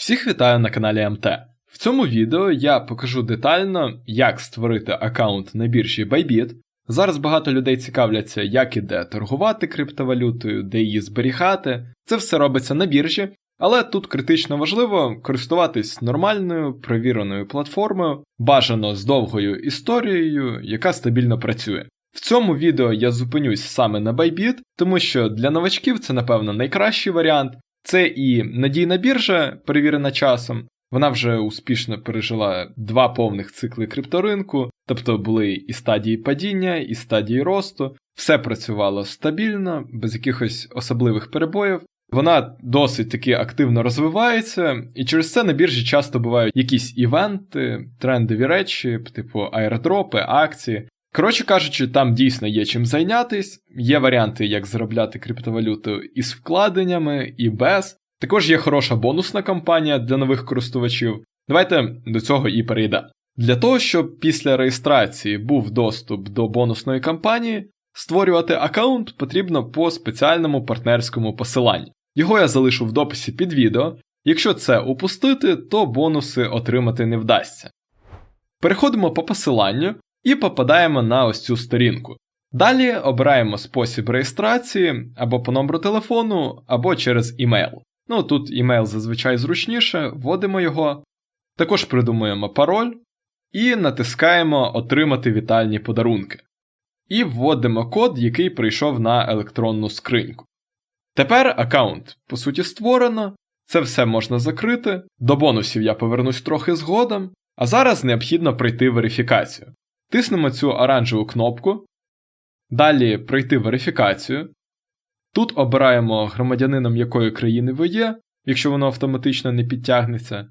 Всіх вітаю на каналі МТ. В цьому відео я покажу детально, як створити аккаунт на біржі Bybit. Зараз багато людей цікавляться, як і де торгувати криптовалютою, де її зберігати. Це все робиться на біржі, але тут критично важливо користуватись нормальною провіреною платформою, бажано з довгою історією, яка стабільно працює. В цьому відео я зупинюсь саме на Bybit, тому що для новачків це, напевно, найкращий варіант. Це і надійна біржа, перевірена часом. Вона вже успішно пережила два повних цикли крипторинку, тобто були і стадії падіння, і стадії росту. Все працювало стабільно, без якихось особливих перебоїв. Вона досить таки активно розвивається, і через це на біржі часто бувають якісь івенти, трендові речі, типу аеродропи, акції. Коротше кажучи, там дійсно є чим зайнятись, є варіанти, як заробляти криптовалюту із вкладеннями, і без. Також є хороша бонусна кампанія для нових користувачів. Давайте до цього і перейдемо. Для того, щоб після реєстрації був доступ до бонусної кампанії, створювати аккаунт потрібно по спеціальному партнерському посиланню. Його я залишу в дописі під відео. Якщо це упустити, то бонуси отримати не вдасться. Переходимо по посиланню і попадаємо на ось цю сторінку. Далі обираємо спосіб реєстрації або по номеру телефону, або через імейл. Ну тут імейл зазвичай зручніше, вводимо його, також придумуємо пароль і натискаємо Отримати вітальні подарунки. І вводимо код, який прийшов на електронну скриньку. Тепер аккаунт, по суті, створено, це все можна закрити. До бонусів я повернусь трохи згодом, а зараз необхідно пройти верифікацію. Тиснемо цю оранжеву кнопку. Далі пройти верифікацію. Тут обираємо громадянином якої країни ви є, якщо воно автоматично не підтягнеться.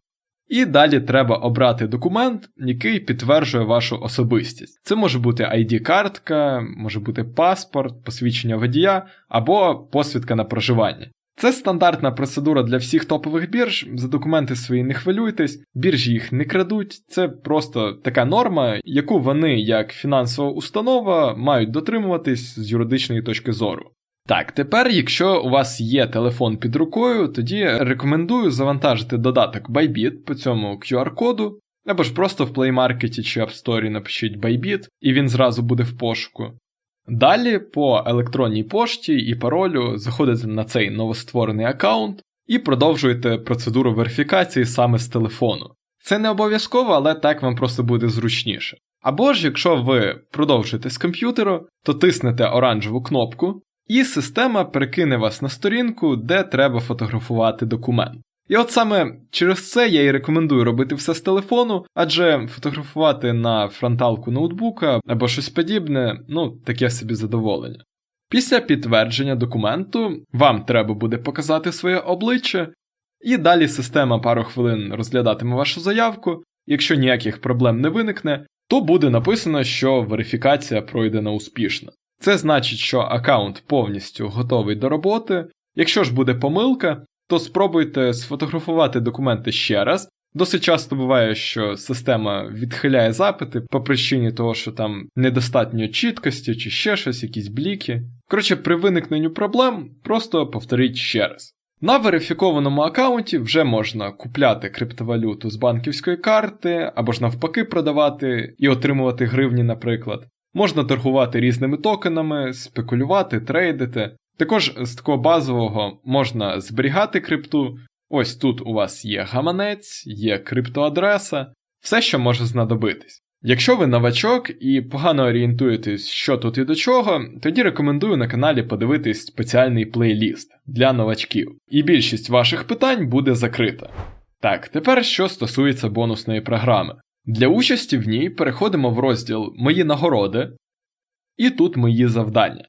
І далі треба обрати документ, який підтверджує вашу особистість. Це може бути ID-картка, може бути паспорт, посвідчення водія або посвідка на проживання. Це стандартна процедура для всіх топових бірж. За документи свої не хвилюйтесь, біржі їх не крадуть. Це просто така норма, яку вони, як фінансова установа, мають дотримуватись з юридичної точки зору. Так, тепер, якщо у вас є телефон під рукою, тоді рекомендую завантажити додаток Bybit по цьому QR-коду, або ж просто в Play Market чи App Store напишіть Bybit, і він зразу буде в пошуку. Далі по електронній пошті і паролю заходите на цей новостворений аккаунт і продовжуєте процедуру верифікації саме з телефону. Це не обов'язково, але так вам просто буде зручніше. Або ж, якщо ви продовжуєте з комп'ютеру, то тиснете оранжеву кнопку, і система перекине вас на сторінку, де треба фотографувати документ. І от саме через це я і рекомендую робити все з телефону, адже фотографувати на фронталку ноутбука або щось подібне, ну, таке собі задоволення. Після підтвердження документу вам треба буде показати своє обличчя, і далі система пару хвилин розглядатиме вашу заявку. Якщо ніяких проблем не виникне, то буде написано, що верифікація пройдена успішно. Це значить, що аккаунт повністю готовий до роботи. Якщо ж буде помилка, то спробуйте сфотографувати документи ще раз. Досить часто буває, що система відхиляє запити по причині того, що там недостатньо чіткості чи ще щось, якісь бліки. Коротше, при виникненню проблем просто повторіть ще раз. На верифікованому аккаунті вже можна купляти криптовалюту з банківської карти або ж навпаки продавати і отримувати гривні, наприклад. Можна торгувати різними токенами, спекулювати, трейдити. Також з такого базового можна зберігати крипту. Ось тут у вас є гаманець, є криптоадреса, все, що може знадобитись. Якщо ви новачок і погано орієнтуєтесь, що тут і до чого, тоді рекомендую на каналі подивитись спеціальний плейліст для новачків, і більшість ваших питань буде закрита. Так, тепер що стосується бонусної програми. Для участі в ній переходимо в розділ Мої нагороди, і тут мої завдання.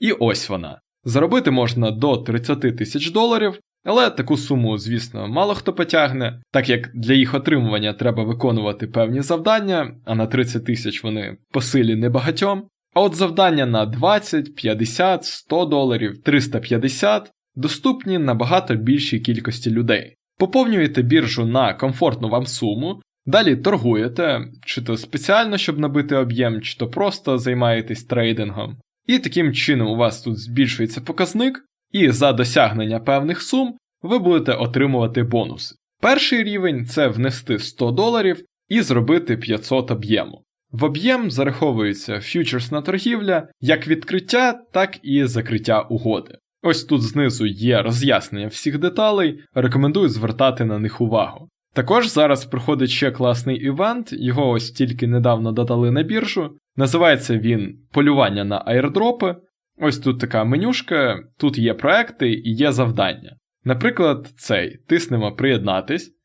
І ось вона. Заробити можна до 30 тисяч доларів, але таку суму, звісно, мало хто потягне, так як для їх отримування треба виконувати певні завдання, а на 30 тисяч вони по силі небагатьом. А от завдання на 20, 50, 100 доларів, 350 доступні набагато більшій кількості людей. Поповнюєте біржу на комфортну вам суму, Далі торгуєте, чи то спеціально, щоб набити об'єм, чи то просто займаєтесь трейдингом. І таким чином у вас тут збільшується показник, і за досягнення певних сум ви будете отримувати бонуси. Перший рівень це внести 100 доларів і зробити 500 об'єму. В об'єм зараховується фьючерсна торгівля як відкриття, так і закриття угоди. Ось тут знизу є роз'яснення всіх деталей, рекомендую звертати на них увагу. Також зараз проходить ще класний івент, його ось тільки недавно додали на біржу. Називається він Полювання на аірдропи. Ось тут така менюшка, тут є проекти і є завдання. Наприклад, цей тиснемо приєднатись.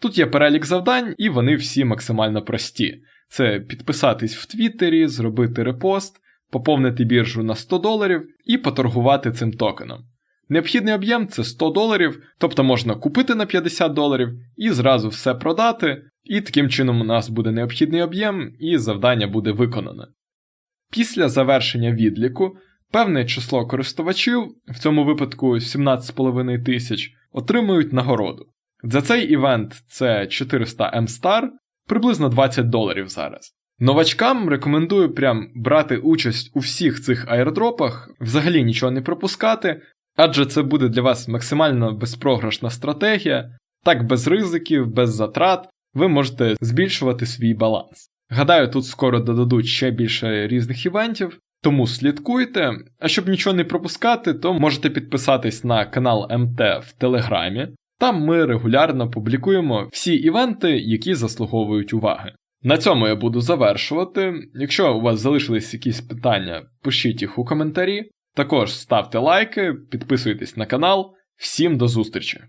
Тут є перелік завдань, і вони всі максимально прості. Це підписатись в Твіттері, зробити репост, поповнити біржу на 100 доларів і поторгувати цим токеном. Необхідний об'єм це 100 доларів, тобто можна купити на 50 доларів і зразу все продати, і таким чином у нас буде необхідний об'єм, і завдання буде виконане. Після завершення відліку певне число користувачів, в цьому випадку 17,5 тисяч, отримують нагороду. За цей івент це 400 М-Star, приблизно 20 доларів зараз. Новачкам рекомендую прям брати участь у всіх цих аірдропах, взагалі нічого не пропускати, адже це буде для вас максимально безпрограшна стратегія, так без ризиків, без затрат, ви можете збільшувати свій баланс. Гадаю, тут скоро додадуть ще більше різних івентів, тому слідкуйте. А щоб нічого не пропускати, то можете підписатись на канал МТ в Телеграмі. Там ми регулярно публікуємо всі івенти, які заслуговують уваги. На цьому я буду завершувати. Якщо у вас залишились якісь питання, пишіть їх у коментарі. Також ставте лайки, підписуйтесь на канал. Всім до зустрічі!